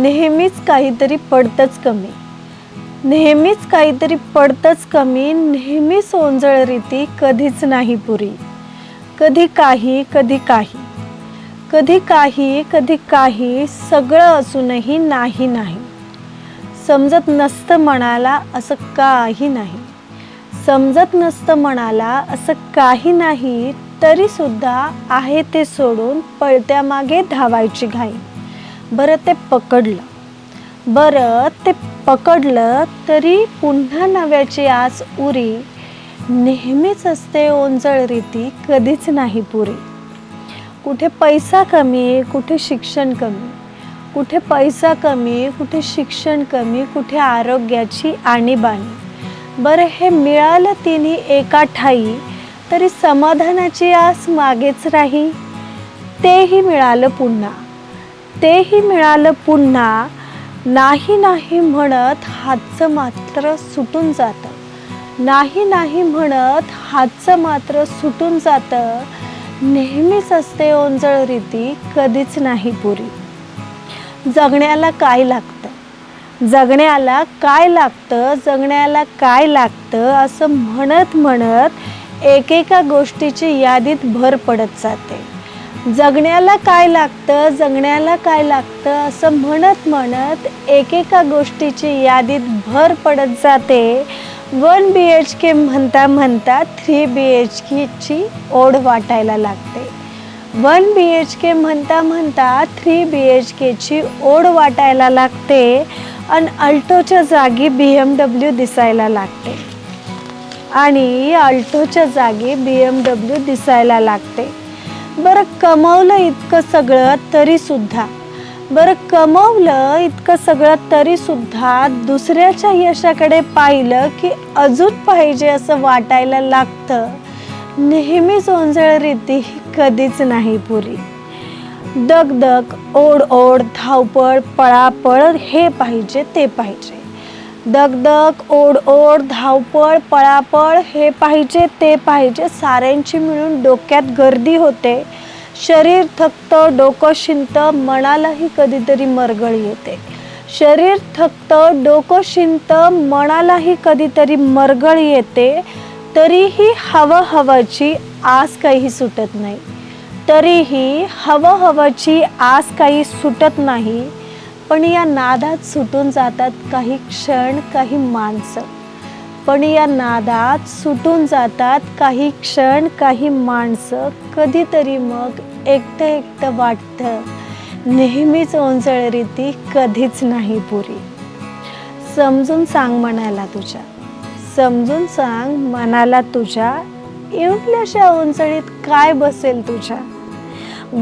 नेहमीच काहीतरी पडतंच कमी. नेहमीच काहीतरी पडतंच कमी नेहमी सोंजळ रीती कधीच नाही पुरी. कधी काही कधी काही. कधी काही कधी काही सगळं असूनही नाही नाही. समजत नसतं मनाला असं काही नाही. समजत नसतं मनाला असं काही नाही तरीसुद्धा आहे ते सोडून पळत्यामागे धावायची घाई. बरं ते पकडलं. बरं ते पकडलं तरी पुन्हा नव्याची आस उरी. नेहमीच असते ओंजळ रीती कधीच नाही पुरी. कुठे पैसा कमी कुठे शिक्षण कमी. कुठे पैसा कमी कुठे शिक्षण कमी कुठे आरोग्याची आणीबाणी. बरं हे मिळालं तिन्ही एका ठाई तरी समाधानाची आस मागेच राही. तेही मिळालं पुन्हा. तेही मिळालं पुन्हा. नाही नाही म्हणत हातचं मात्र सुटून जातं. नाही नाही म्हणत हातचं मात्र सुटून जातं. नेहमीच असते ओंजळ रीती कधीच नाही पुरी. जगण्याला काय लागतं? जगण्याला काय लागतं? जगण्याला काय लागतं? असं म्हणत म्हणत एकेका गोष्टीची यादीत भर पडत जाते. जगण्याला काय लागतं जगण्याला काय लागतं असं म्हणत म्हणत एकेका गोष्टीची यादीत भर पडत जाते. वन बी एच के म्हणता म्हणता थ्री बी एच केची ओढ वाटायला लागते. वन बी एच के म्हणता म्हणता थ्री बी एच केची ओढ वाटायला लागते आणि अल्टोच्या जागी बी एम डब्ल्यू दिसायला लागते. आणि अल्टोच्या जागी बी एम डब्ल्यू दिसायला लागते. बरं कमवलं इतकं सगळं तरीसुद्धा. बरं कमवलं इतकं सगळं तरीसुद्धा दुसऱ्याच्या यशाकडे पाहिलं की अजून पाहिजे असं वाटायला लागतं. नेहमीच ओंजळ रीती कधीच नाही पुरी. दगदग ओढ ओढ धावपळ पळापळ हे पाहिजे ते पाहिजे. दगदग ओढ ओढ धावपळ पळापळ हे पाहिजे ते पाहिजे साऱ्यांची मिळून डोक्यात गर्दी होते. शरीर थकतं डोकं शिंतं मनालाही कधीतरी मरगळ येते. शरीर थकतं डोकं शिंतं मनालाही कधीतरी मरगळ येते. तरीही हवं हवाची आस काही सुटत नाही. तरीही हवं हवाची आस काही सुटत नाही. पण या नादात सुटून जातात काही क्षण काही माणसं. पण या नादात सुटून जातात काही क्षण काही माणसं. कधीतरी मग एकटं एकटं वाटतं. नेहमीच ओंजळ रीती कधीच नाही पुरी. समजून सांग म्हणायला तुझ्या. समजून सांग मनाला तुझ्या. एवढल्याशा उंचळीत काय बसेल तुझ्या?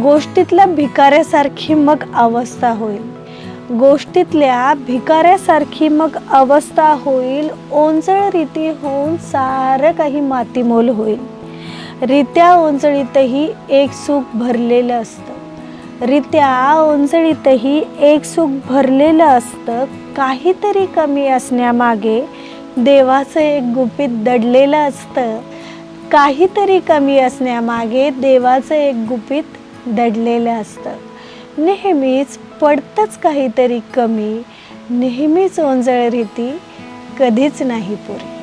गोष्टीतल्या भिकाऱ्यासारखी मग अवस्था होईल. गोष्टीतल्या भिकाऱ्यासारखी मग अवस्था होईल ओंजळ रीती होऊन सारं काही मातीमोल होईल. रित्या ओंजळीतही एक सुख भरलेलं असतं. रित्या ओंजळीतही एक सुख भरलेलं असतं. काहीतरी कमी असण्यामागे देवाचं एक गुपित दडलेलं असतं. काहीतरी कमी असण्यामागे देवाचं एक गुपित दडलेलं असतं. नेहमीच पडतंच काहीतरी कमी नेहमीच ओंजळ रीती कधीच नाही पुरी.